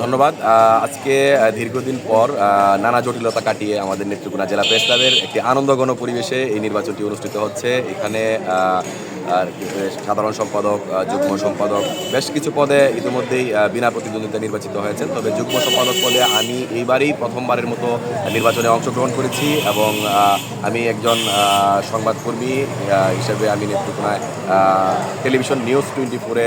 ধন্যবাদ। আজকে দীর্ঘদিন পর নানা জটিলতা কাটিয়ে আমাদের নেত্রকোনা জেলা প্রেস ক্লাবের একটি আনন্দঘন পরিবেশে এই নির্বাচনটি অনুষ্ঠিত হচ্ছে। এখানে আর সাধারণ সম্পাদক যুগ্ম সম্পাদক বেশ কিছু পদে ইতিমধ্যেই বিনা প্রতিদ্বন্দ্বিতা নির্বাচিত হয়েছেন। তবে যুগ্ম সম্পাদক পদে আমি এইবারেই প্রথমবারের মতো নির্বাচনে অংশগ্রহণ করেছি এবং আমি একজন সংবাদকর্মী হিসেবে আমি আহ, টেলিভিশন নিউজ টোয়েন্টি ফোরে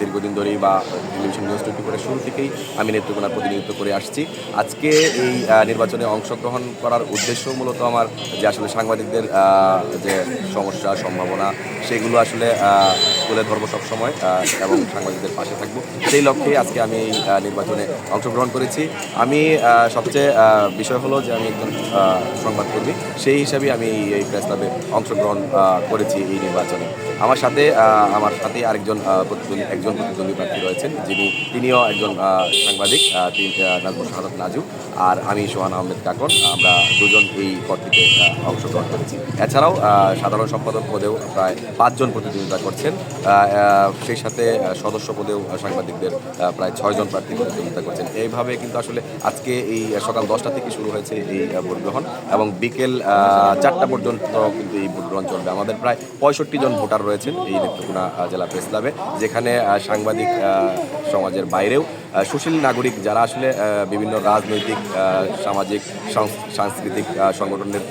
দীর্ঘদিন ধরেই বা টেলিভিশন নিউজ টোয়েন্টি ফোরের শুরু থেকেই আমি নেত্রকোনার প্রতিনিধিত্ব করে আসছি। আজকে এই নির্বাচনে অংশগ্রহণ করার উদ্দেশ্য মূলত আমার যে আসলে সাংবাদিকদের যে সমস্যা সম্ভাবনা সেগুলো আসলে আহ, তুলে ধরবো সবসময় এবং সাংবাদিকদের পাশে থাকব। সেই লক্ষ্যেই আজকে আমি নির্বাচনে অংশগ্রহণ করেছি। আমি সবচেয়ে বিষয় হলো যে আমি একজন সংবাদকর্মী। সেই হিসাবে আমি এই- প্রেস ক্লাবে অংশগ্রহণ করেছি এই নির্বাচনে। আমার সাথে আমার সাথে আরেকজন প্রতিদ্বন্দ্বী, একজন প্রতিদ্বন্দ্বী প্রার্থী রয়েছেন, যিনি, তিনিও একজন সাংবাদিক তিনি নাজমুল শাহাদ নাজু। আর আমি সোহান আহমেদ কাকন, আমরা দুজন এই পদটিতে অংশগ্রহণ করেছি। এছাড়াও সাধারণ সম্পাদক পদেও প্রায় পাঁচজন প্রতিদ্বন্দ্বিতা করছেন। সেই সাথে সদস্য পদেও সাংবাদিকদের প্রায় ছয়জন প্রার্থী প্রতিদ্বন্দ্বিতা করছেন। এইভাবে কিন্তু আসলে আজকে এই সকাল দশটা থেকে শুরু হয়েছে এই ভোট গ্রহণ এবং বিকেল চারটা পর্যন্ত কিন্তু এই ভোট গ্রহণ চলবে। আমাদের প্রায় পঁয়ষট্টি জন ভোটার রয়েছেন এই নেত্রকোনা জেলা প্রেস ক্লাবে, যেখানে সাংবাদিক সমাজের বাইরেও সুশীল নাগরিক যারা আসলে বিভিন্ন রাজনৈতিক সামাজিক সাংস্কৃতিক সংগঠনের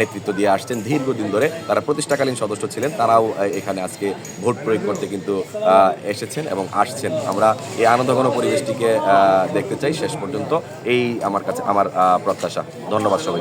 নেতৃত্ব দিয়ে আসছেন। দীর্ঘদিন ধরে তারা প্রতিষ্ঠাকালীন সদস্য ছিলেন। তারাও এখানে আজকে ভোট প্রয়োগ করতে কিন্তু এসেছেন এবং আসছেন। আমরা এই আনন্দঘন পরিবেশটিকে দেখতে চাই। শেষ পর্যন্ত এই আমার কাছে, আমার প্রত্যাশা। ধন্যবাদ সবাই